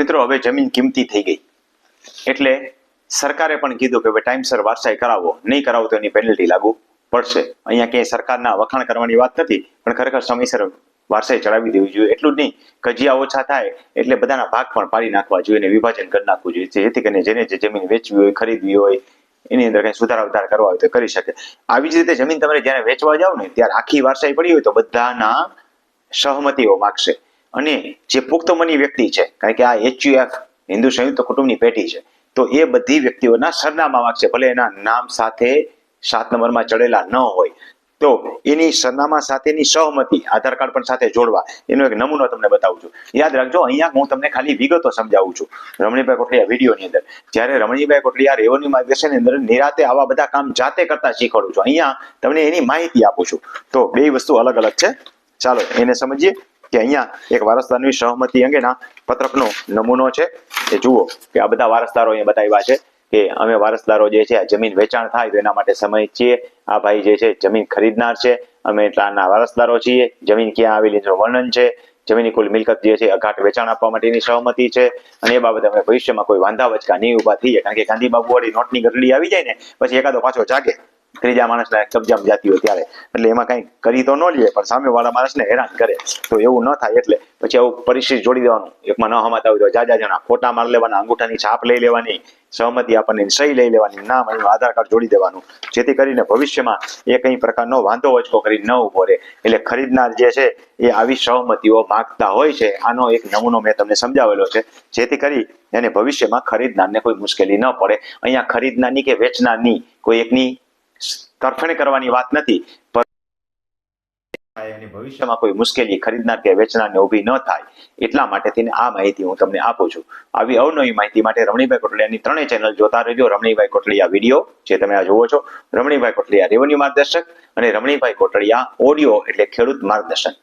મિત્રો, હવે જમીન કિંમતી થઈ ગઈ. એટલે સરકારે પણ કીધું કે હવે ટાઈમસર વારસાઈ કરાવો. નહીં કરાવો તો એની પેનલ્ટી લાગુ પડશે. અહીંયા ક્યાંય સરકારના વખાણ કરવાની વાત નથી, પણ ખરેખર સમયસર વારસાઈ ચડાવી દેવી જોઈએ. એટલું જ નહીં, કજિયા ઓછા થાય એટલે બધાના ભાગ પણ પાડી નાખવા જોઈએ અને વિભાજન કરી નાખવું જોઈએ. જેથી કરીને જેને જે જમીન વેચવી હોય, ખરીદવી હોય, એની અંદર કઈ સુધારા વધારા કરવા હોય તો કરી શકે. આવી જ રીતે જમીન તમારે જ્યારે વેચવા જાવ ને, ત્યારે આખી વારસાઈ પડી હોય તો બધાના સહમતીઓ માગશે. અને જે પુખ્ત મની વ્યક્તિ છે, કારણ કે આ એચયુએફ હિન્દુ સંયુક્ત કુટુંબની પેઢી છે, તો એ બધી વ્યક્તિઓના સરનામા માગશે ભલે એના નામ સાથે સાત નંબરમાં ચડેલા ન હોય. તો એની સરનામા સાથેની સહમતી, આધાર કાર્ડ પણ સાથે જોડવા, એનો એક નમૂનો તમને બતાવું છું. યાદ રાખજો, અહીંયા હું તમને ખાલી વિગતો સમજાવું છું, રમણીભાઈ કોટડિયા વિડીયોની અંદર. જ્યારે રમણીભાઈ કોટડિયા રેવન્યુ માર્ગદર્શનની અંદર નિરાતે આવા બધા કામ જાતે કરતા શીખવાડું છું. અહીંયા તમને એની માહિતી આપું છું. તો બે વસ્તુ અલગ અલગ છે. ચાલો, એને સમજીએ. કે અહીંયા એક વારસદારની સહમતિ અંગેના પત્રકનો નમૂનો છે. એ જુઓ કે આ બધા વારસદારો અહીંયા બતાવ્યા છે કે અમે વારસદારો જે છે, આ જમીન વેચાણ થાય તો એના માટે સમય છીએ. આ ભાઈ જે છે, જમીન ખરીદનાર છે. અમે એટલાના વારસદારો છીએ. જમીન ક્યાં આવેલી એનું વર્ણન છે. જમીનની કુલ મિલકત જે છે, અઘાટ વેચાણ આપવા માટેની સહમતિ છે. અને એ બાબતે અમે ભવિષ્યમાં કોઈ વાંધા વચકા નહીં ઊભા થઈએ. કારણ કે ગાંધી બાબુ વાળી નોટની ગરડી આવી જાય ને, પછી એકાદો પાછો જાગે. ત્રીજા માણસના કબજામાં જાતી હોય ત્યારે. એટલે એમાં કંઈ કરી તો ન લે, પણ સામેવાળા માણસને હેરાન કરે. તો એવું ન થાય એટલે પછી આવું પરિસ્થિતિ જોડી દેવાનું. એકમાં ન હમાતા હોય તો જાજા જણા ફોટા માર લેવાના, અંગૂઠાની છાપ લઈ લેવાની, સહમતિ આપણને સહી લઈ લેવાની, નામ એનું આધાર કાર્ડ જોડી દેવાનું. જેથી કરીને ભવિષ્યમાં એ કંઈ પ્રકારનો વાંધો વચકો કરી ન ઊભો રહે. એટલે ખરીદનાર જે છે, એ આવી સહમતિઓ માગતા હોય છે. આનો એક નમૂનો મેં તમને સમજાવેલો છે. જેથી કરી એને ભવિષ્યમાં ખરીદનારને કોઈ મુશ્કેલી ન પડે. અહીંયા ખરીદનારની કે વેચનારની કોઈ એકની તરફેણ કરવાની વાત નથી અને ભવિષ્યમાં કોઈ મુશ્કેલી ખરીદનાર કે વેચનારને ઊભી ન થાય એટલા માટે થઈને આ માહિતી હું તમને આપું છું. આવી અવનવી માહિતી માટે રમણીભાઈ કોટલિયાની ત્રણેય ચેનલ જોતા રહેજો. રમણીભાઈ કોટલિયા વીડિયો જે તમે આ જુઓ છો. રમણીભાઈ કોટલિયા રેવન્યુ માર્ગદર્શક અને રમણીભાઈ કોટલિયા ઓડિયો એટલે ખેડૂત માર્ગદર્શન